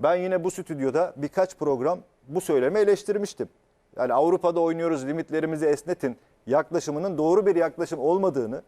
Ben yine bu stüdyoda birkaç program bu söylemi eleştirmiştim. Yani Avrupa'da oynuyoruz limitlerimizi esnetin yaklaşımının doğru bir yaklaşım olmadığını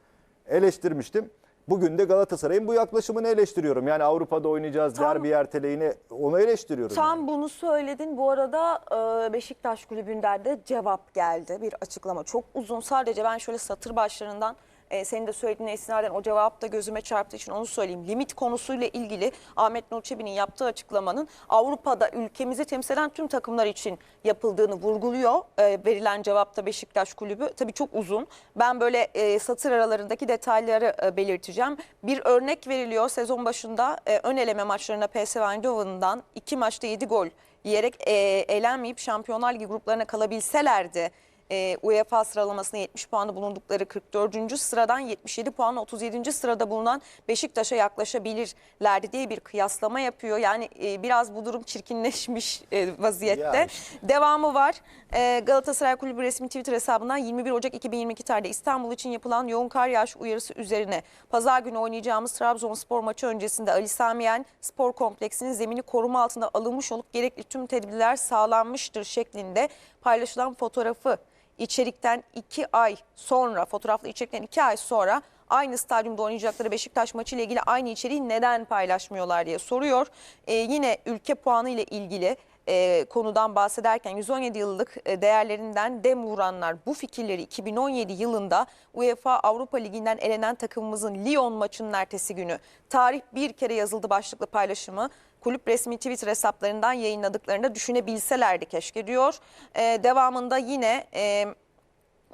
eleştirmiştim. Bugün de Galatasaray'ın bu yaklaşımını eleştiriyorum. Yani Avrupa'da oynayacağız Tam- derbi erteleğini onu eleştiriyorum. Tam bunu söyledin. Bu arada e, Beşiktaş Kulübü'nden de cevap geldi. Bir açıklama. Çok uzun. Sadece ben şöyle satır başlarından e, senin de söylediğine istinaden o cevap da gözüme çarptığı için onu söyleyeyim. Limit konusuyla ilgili Ahmet Nur Çebi'nin yaptığı açıklamanın Avrupa'da ülkemizi temsil eden tüm takımlar için yapıldığını vurguluyor. E, verilen cevapta Beşiktaş Kulübü. Tabii çok uzun. Ben böyle e, satır aralarındaki detayları e, belirteceğim. Bir örnek veriliyor sezon başında e, ön eleme maçlarına PSV Eindhoven'dan iki maçta 7 gol yiyerek e, elenmeyip Şampiyonlar Ligi gruplarına kalabilselerdi e, UEFA sıralamasında 70 puanı bulundukları 44. sıradan 77 puanla 37. sırada bulunan Beşiktaş'a yaklaşabilirlerdi diye bir kıyaslama yapıyor. Yani e, biraz bu durum çirkinleşmiş e, vaziyette. Ya işte. Devamı var. Ee, Galatasaray Kulübü resmi Twitter hesabından 21 Ocak 2022 tarihinde İstanbul için yapılan yoğun kar yağış uyarısı üzerine pazar günü oynayacağımız Trabzonspor maçı öncesinde Ali Samiyen spor kompleksinin zemini koruma altında alınmış olup gerekli tüm tedbirler sağlanmıştır şeklinde paylaşılan fotoğrafı içerikten 2 ay sonra fotoğraflı içerikten 2 ay sonra aynı stadyumda oynayacakları Beşiktaş maçı ile ilgili aynı içeriği neden paylaşmıyorlar diye soruyor. Ee, yine ülke puanı ile ilgili e, konudan bahsederken 117 yıllık e, değerlerinden dem vuranlar bu fikirleri 2017 yılında UEFA Avrupa Ligi'nden elenen takımımızın Lyon maçının ertesi günü tarih bir kere yazıldı başlıklı paylaşımı kulüp resmi Twitter hesaplarından yayınladıklarında düşünebilselerdi keşke diyor. E, devamında yine... E,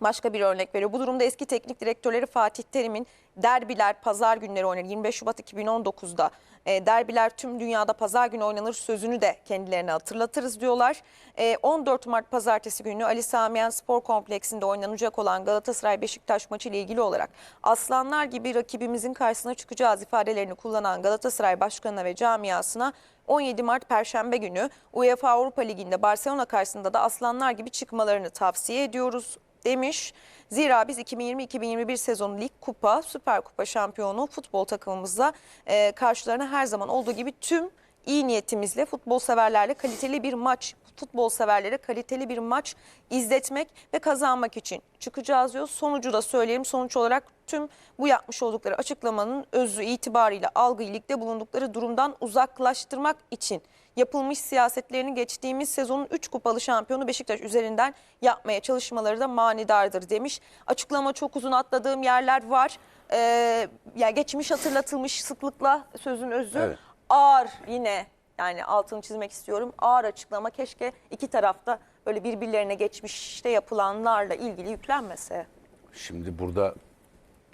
Başka bir örnek veriyor. Bu durumda eski teknik direktörleri Fatih Terim'in derbiler pazar günleri oynanır. 25 Şubat 2019'da e, derbiler tüm dünyada pazar günü oynanır sözünü de kendilerine hatırlatırız diyorlar. E, 14 Mart pazartesi günü Ali Samiyen Spor Kompleksinde oynanacak olan Galatasaray Beşiktaş maçı ile ilgili olarak aslanlar gibi rakibimizin karşısına çıkacağız ifadelerini kullanan Galatasaray Başkanı'na ve camiasına 17 Mart Perşembe günü UEFA Avrupa Ligi'nde Barcelona karşısında da aslanlar gibi çıkmalarını tavsiye ediyoruz demiş. Zira biz 2020-2021 sezonu lig kupa, süper kupa şampiyonu futbol takımımızla e, karşılarına her zaman olduğu gibi tüm iyi niyetimizle futbol severlerle kaliteli bir maç, futbol severlere kaliteli bir maç izletmek ve kazanmak için çıkacağız diyor. Sonucu da söyleyelim. Sonuç olarak tüm bu yapmış oldukları açıklamanın özü itibariyle algıyı ligde bulundukları durumdan uzaklaştırmak için yapılmış siyasetlerini geçtiğimiz sezonun 3 kupalı şampiyonu Beşiktaş üzerinden yapmaya çalışmaları da manidardır demiş. Açıklama çok uzun atladığım yerler var. Ee, ya geçmiş hatırlatılmış sıklıkla sözün özü. Evet. Ağır yine yani altını çizmek istiyorum. Ağır açıklama keşke iki tarafta böyle birbirlerine geçmişte yapılanlarla ilgili yüklenmese. Şimdi burada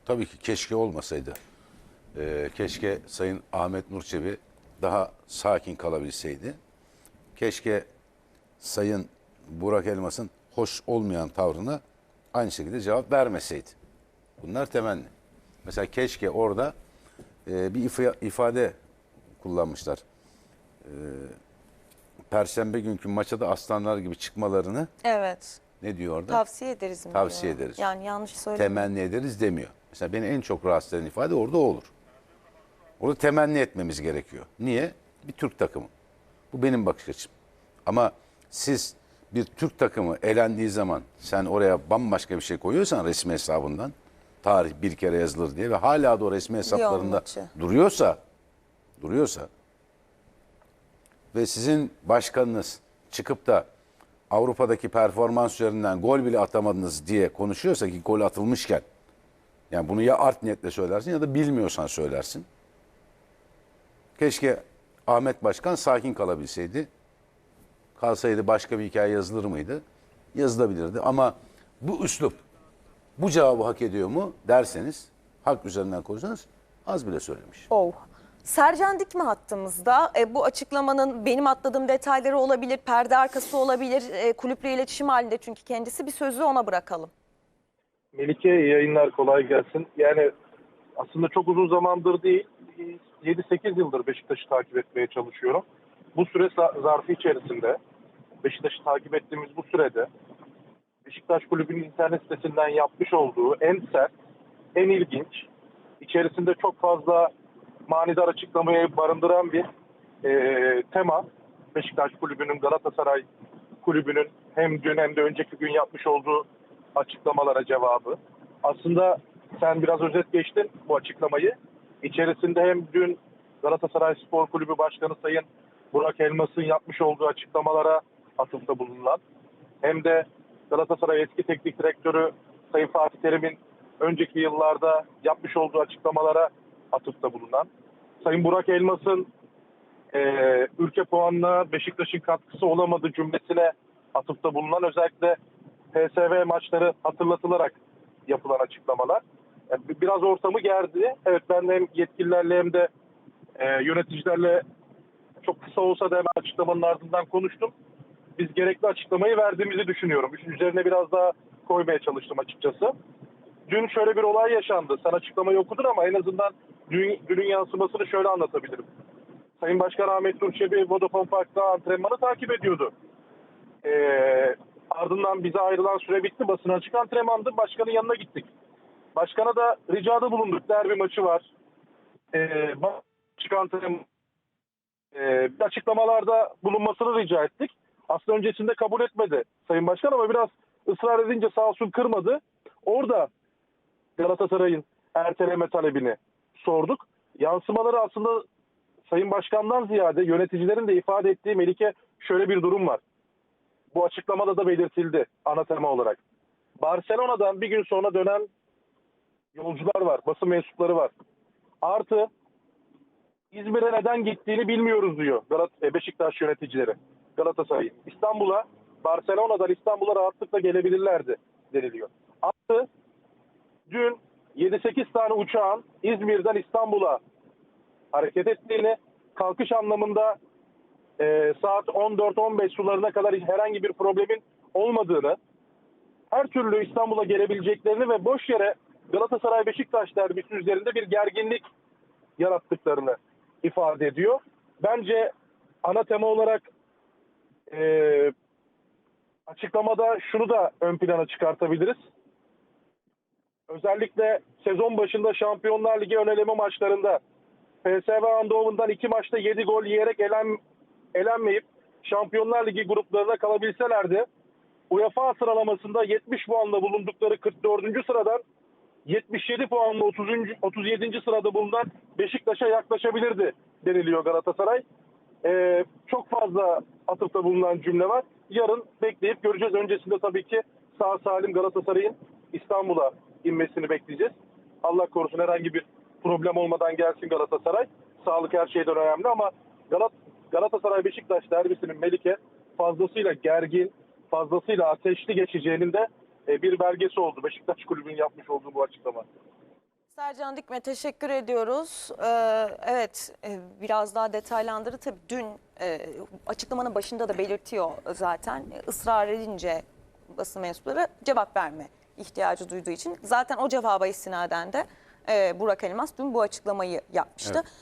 tabii ki keşke olmasaydı. Ee, keşke Sayın Ahmet Nurçebi daha sakin kalabilseydi. Keşke Sayın Burak Elmas'ın hoş olmayan tavrına aynı şekilde cevap vermeseydi. Bunlar temenni. Mesela keşke orada e, bir ifa- ifade kullanmışlar. Ee, Perşembe günkü maça da aslanlar gibi çıkmalarını Evet. ne diyor orada? Tavsiye ederiz mi? Tavsiye diyor? ederiz. Yani yanlış söyledim. temenni ederiz demiyor. Mesela beni en çok rahatsız eden ifade orada olur. Orada temenni etmemiz gerekiyor. Niye? Bir Türk takımı. Bu benim bakış açım. Ama siz bir Türk takımı elendiği zaman sen oraya bambaşka bir şey koyuyorsan resmi hesabından tarih bir kere yazılır diye ve hala da o resmi hesaplarında duruyorsa duruyorsa ve sizin başkanınız çıkıp da Avrupa'daki performans üzerinden gol bile atamadınız diye konuşuyorsa ki gol atılmışken yani bunu ya art niyetle söylersin ya da bilmiyorsan söylersin. Keşke Ahmet Başkan sakin kalabilseydi. Kalsaydı başka bir hikaye yazılır mıydı? Yazılabilirdi ama bu üslup bu cevabı hak ediyor mu derseniz hak üzerinden konuşsanız az bile söylemiş. Oh. Sercan Dikme hattımızda. E, bu açıklamanın benim atladığım detayları olabilir, perde arkası olabilir, e, kulüple iletişim halinde çünkü kendisi bir sözü ona bırakalım. Melike yayınlar kolay gelsin. Yani aslında çok uzun zamandır değil 7-8 yıldır Beşiktaş'ı takip etmeye çalışıyorum. Bu süre za- zarfı içerisinde Beşiktaş'ı takip ettiğimiz bu sürede Beşiktaş Kulübü'nün internet sitesinden yapmış olduğu en sert, en ilginç, içerisinde çok fazla manidar açıklamayı barındıran bir e, tema Beşiktaş Kulübü'nün Galatasaray Kulübü'nün hem dün hem de önceki gün yapmış olduğu açıklamalara cevabı. Aslında sen biraz özet geçtin bu açıklamayı. İçerisinde hem dün Galatasaray Spor Kulübü Başkanı Sayın Burak Elmas'ın yapmış olduğu açıklamalara atıfta bulunan hem de Galatasaray eski teknik direktörü Sayın Fatih Terim'in önceki yıllarda yapmış olduğu açıklamalara atıfta bulunan Sayın Burak Elmas'ın e, ülke puanına Beşiktaş'ın katkısı olamadı cümlesine atıfta bulunan özellikle PSV maçları hatırlatılarak yapılan açıklamalar. Biraz ortamı gerdi. Evet ben de hem yetkililerle hem de e, yöneticilerle çok kısa olsa da hemen açıklamanın ardından konuştum. Biz gerekli açıklamayı verdiğimizi düşünüyorum. Üzerine biraz daha koymaya çalıştım açıkçası. Dün şöyle bir olay yaşandı. Sen açıklamayı okudun ama en azından dün, dünün yansımasını şöyle anlatabilirim. Sayın Başkan Ahmet Nur Çebi Vodafone Park'ta antrenmanı takip ediyordu. Ee, ardından bize ayrılan süre bitti. Basına açık antrenmandı. Başkanın yanına gittik. Başkana da ricada bulunduk. Derbi maçı var. Ee, açık antrenman e, açıklamalarda bulunmasını rica ettik. Aslında öncesinde kabul etmedi Sayın Başkan ama biraz ısrar edince sağ olsun kırmadı. Orada Galatasaray'ın erteleme talebini sorduk. Yansımaları aslında Sayın Başkan'dan ziyade yöneticilerin de ifade ettiği Melike şöyle bir durum var. Bu açıklamada da belirtildi ana tema olarak. Barcelona'dan bir gün sonra dönen yolcular var, basın mensupları var. Artı İzmir'e neden gittiğini bilmiyoruz diyor Galat e, Beşiktaş yöneticileri. Galatasaray. İstanbul'a, Barcelona'dan İstanbul'a rahatlıkla gelebilirlerdi deniliyor. Artı dün 7-8 tane uçağın İzmir'den İstanbul'a hareket ettiğini, kalkış anlamında e, saat 14-15 sularına kadar herhangi bir problemin olmadığını, her türlü İstanbul'a gelebileceklerini ve boş yere Galatasaray Beşiktaş derbisi üzerinde bir gerginlik yarattıklarını ifade ediyor. Bence ana tema olarak e, açıklamada şunu da ön plana çıkartabiliriz. Özellikle sezon başında Şampiyonlar Ligi ön eleme maçlarında PSV Eindhoven'dan iki maçta 7 gol yiyerek elen, elenmeyip Şampiyonlar Ligi gruplarına kalabilselerdi UEFA sıralamasında 70 puanla bulundukları 44. sıradan 77 puanla 30. 37. sırada bulunan Beşiktaş'a yaklaşabilirdi deniliyor Galatasaray. Ee, çok fazla atıfta bulunan cümle var. Yarın bekleyip göreceğiz. Öncesinde tabii ki sağ salim Galatasaray'ın İstanbul'a inmesini bekleyeceğiz. Allah korusun herhangi bir problem olmadan gelsin Galatasaray. Sağlık her şeyden önemli ama Galat Galatasaray Beşiktaş derbisinin Melike fazlasıyla gergin, fazlasıyla ateşli geçeceğinin de bir belgesi oldu. Beşiktaş Kulübü'nün yapmış olduğu bu açıklama. Sercan Dikme teşekkür ediyoruz. Ee, evet e, biraz daha detaylandırdı. Tabii dün e, açıklamanın başında da belirtiyor zaten. E, ısrar edince basın mensupları cevap verme ihtiyacı duyduğu için. Zaten o cevaba istinaden de e, Burak Elmas dün bu açıklamayı yapmıştı.